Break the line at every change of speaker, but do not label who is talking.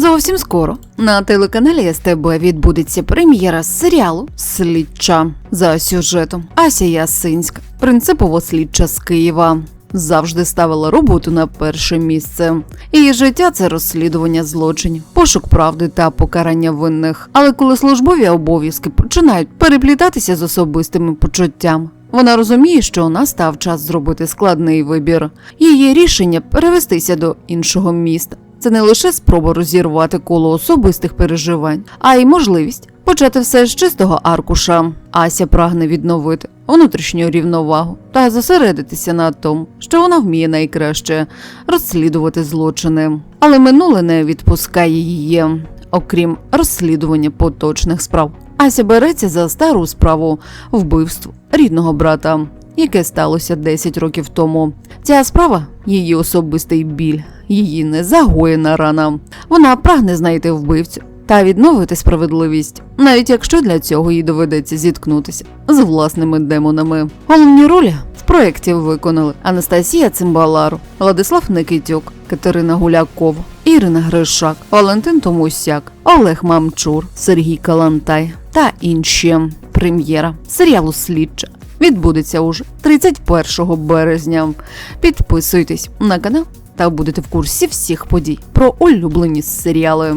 Зовсім скоро на телеканалі СТБ відбудеться прем'єра серіалу Слідча за сюжетом Ася Ясинська, принципово слідча з Києва. Завжди ставила роботу на перше місце. Її життя це розслідування злочинів, пошук правди та покарання винних. Але коли службові обов'язки починають переплітатися з особистими почуттями, вона розуміє, що настав час зробити складний вибір. Її рішення перевестися до іншого міста. Це не лише спроба розірвати коло особистих переживань, а й можливість почати все з чистого аркуша. Ася прагне відновити внутрішню рівновагу та зосередитися на тому, що вона вміє найкраще розслідувати злочини. Але минуле не відпускає її, окрім розслідування поточних справ. Ася береться за стару справу вбивство рідного брата, яке сталося 10 років тому. Ця справа її особистий біль, її незагоєна рана. Вона прагне знайти вбивцю та відновити справедливість, навіть якщо для цього їй доведеться зіткнутися з власними демонами. Головні ролі в проєкті виконали Анастасія Цимбалару, Владислав Никитюк, Катерина Гулякова, Ірина Гришак, Валентин Томусяк, Олег Мамчур, Сергій Калантай та інші. Прем'єра серіалу Слідча відбудеться уже 31 березня. Підписуйтесь на канал та будете в курсі всіх подій про улюблені серіали.